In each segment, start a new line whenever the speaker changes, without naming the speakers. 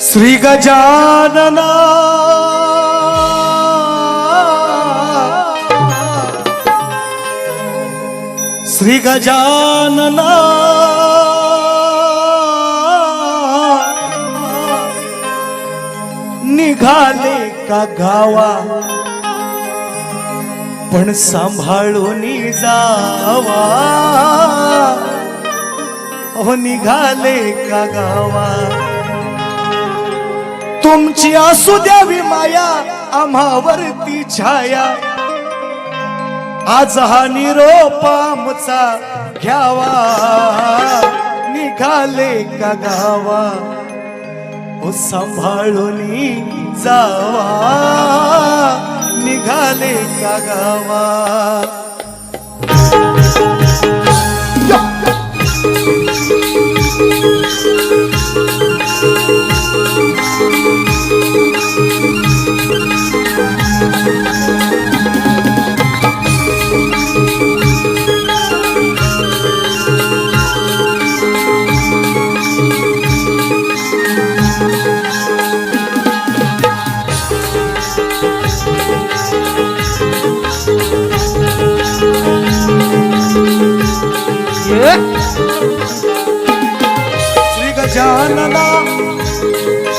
श्री गजानना श्री गजानना निघाले का गावा? पण सांभाळून जावा. हो निघाले का गावा? तुमची असू द्यावी माया आम्हावरती छाया. आज हा निरोप आमचा घ्यावा. निघाले का गावा? ओ सांभाळून जावा. निघाले का गावा? गजानना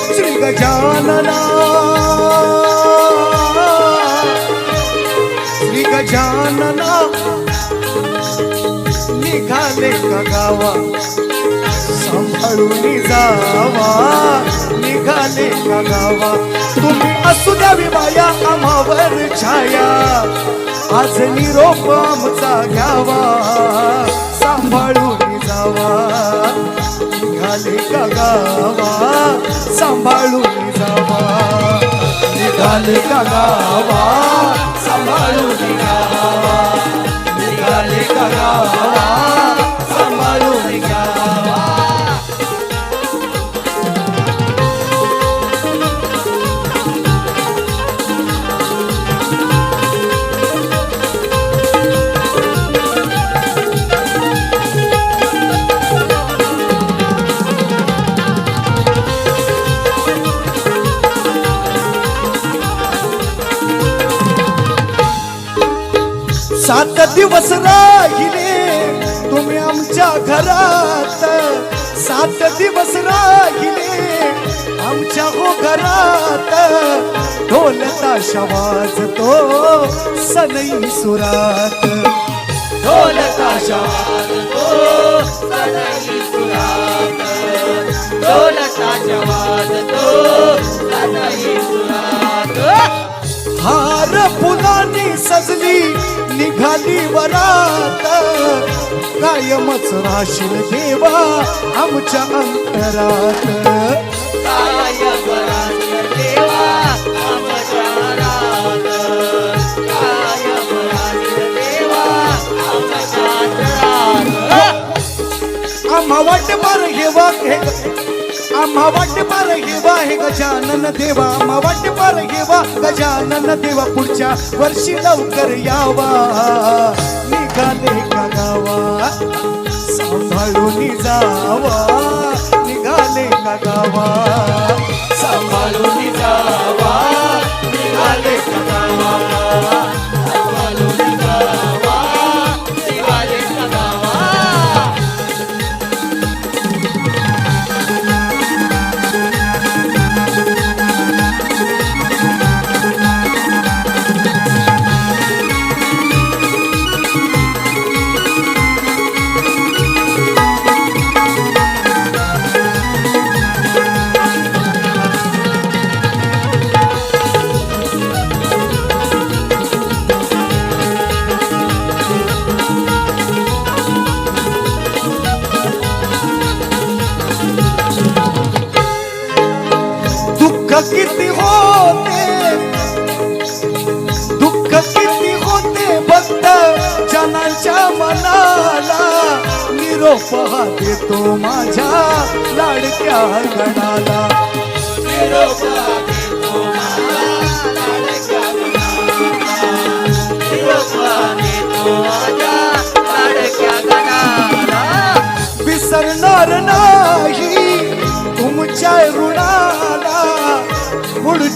श्री गजानना श्री गजानना निघाले का गावा सांभाळून जावा। निघाले का गावा तुम्ही असू द्यावी माया आम्हावर छाया। आज निरोप आमचा घ्यावा सांभाळून जावा। निघाले गावा सांभाळून जावा. निघाले का गावा सांभाळून गावा निघाले का गावा सात दिवस राहिले तुम्ही आमच्या घरात. सात दिवस राहिले आमच्या हो घरात. ढोल ताशा वाजतो सनई सुरात. ढोल ताशा वाजतो
सनई सुरात. ढोलकाच्या वाजतो सनई सुरात.
हा फुलांनी सजली निघाली वरात. कायमच राशील देवा आमच्या अंतरात.
काय परांत देवा आमच्या रात काय परांत देवा आमच्या रात
आम्हा वाट घेवा हे आम्हा वाट पार घेवा हे गजानन देवा. आम्हा वाट पार घेवा गजानन देवा. पुढच्या वर्षी लवकर यावा. निघाले का गावा. सांभाळून जावा. निघाले का गावा. दुःख किती होते? दुःख किती होते भक्त जनांच्या मनाला? निरोप हा देतो माझ्या लाडक्या गणाला.
निरोप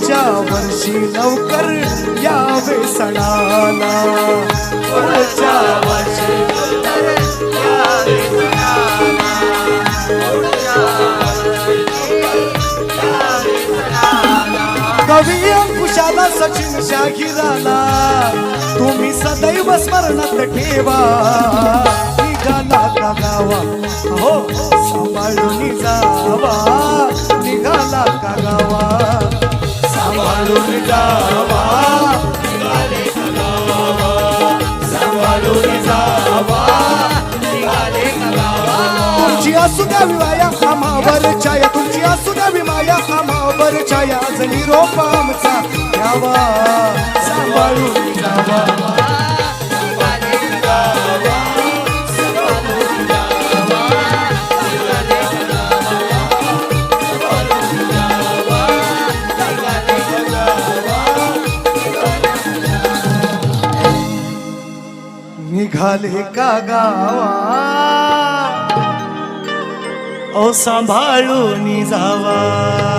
पुढच्या वर्षी लवकर यावे सणाला.
पुढच्या वर्षी सुंदर यावे
कवी अंकुशाला सचिन शाहिराला तुम्ही सदैव स्मरणात ठेवा. निघाला का गावा? हो सांभाळून जावा. निघाला का गावा? जावा
निघाले का गावा? सांभाळून जावा. निघाले का गावा?
तुमची असू द्यावी माया आम्हावर छाया तुमची असू द्यावी माया आम्हावर छाया आमचा घ्यावा सांभाळून जावा निघाले का गावा ओ सांभाळून जावा.